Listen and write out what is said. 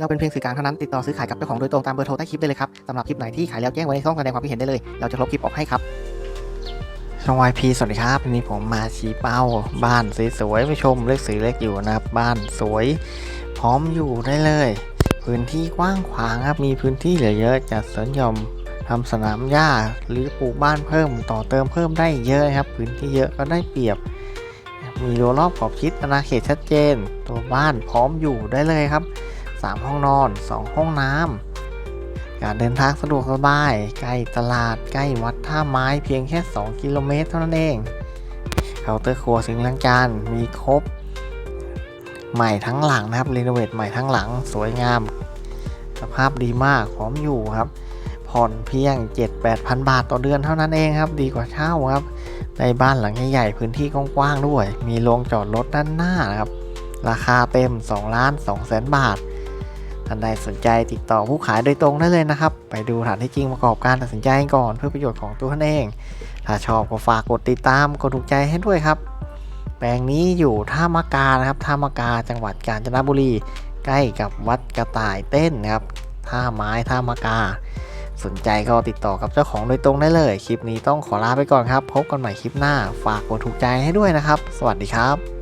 เราเป็นเพียงสื่อกลางเท่านั้นติดต่อซื้อขายกับเจ้าของโดยตรงตามเบอร์โทรใต้คลิปได้เลยครับสำหรับคลิปไหนที่ขายแล้วแจ้งไว้ในช่องแสดงความคิดเห็นได้เลย เราจะลบคลิปออกให้ครับช่อง YP สวัสดีครับวันนี้ผมมาชี้เป้า บ้านสวยๆไปชมเลขสีเลขอยู่นะครับ บ้านสวย พร้อมอยู่ได้เลย พื้นที่กว้างขวางครับมีพื้นที่เหลือเยอะจัดสวนหย่อมทำสนามหญ้าหรือปลูกบ้านเพิ่มต่อเติมเพิ่มได้เยอะครับ พื้นที่เยอะก็ได้เปรียบ มีรั้วรอบขอบชิดอาณาเขตชัดเจน ตัวบ้านพร้อมอยู่ได้เลยครับ 3 ห้องนอน 2 ห้องน้ำการเดินทางสะดวกสบาย ใกล้ตลาดใกล้วัดท่าไม้เพียงแค่ 2 กิโลเมตรเท่านั้นเอง เคาน์เตอร์ครัวสิงห์ล้างจานมีครบ ใหม่ทั้งหลังนะครับรีโนเวทใหม่ทั้งหลังสวยงาม สภาพดีมากพร้อมอยู่ครับ ผ่อนเพียง 7-8,000 บาทต่อเดือนเท่านั้นเองครับ ดีกว่าเช่าครับในบ้านหลังใหญ่ๆพื้นที่กว้างๆด้วย มีโรงจอดรถด้านหน้านะครับ ราคาเต็ม2ล้าน2แสนบาท ท่านใดสนใจติดต่อผู้ขายโดยตรงได้เลยนะครับ ไปดูสถานที่จริงประกอบการตัดสินใจก่อนเพื่อประโยชน์ของตัวท่านเอง ถ้าชอบก็ฝากกดติดตามกดถูกใจให้ด้วยครับ แปลงนี้อยู่ท่ามะกานะครับท่ามะกาจังหวัดกาญจนบุรี ใกล้กับวัดกระต่ายเต้นนะครับท่าไม้ท่ามะกา สนใจก็ติดต่อกับเจ้าของโดยตรงได้เลย คลิปนี้ต้องขอลาไปก่อนครับ พบกันใหม่คลิปหน้า ฝากกดถูกใจให้ด้วยนะครับ สวัสดีครับ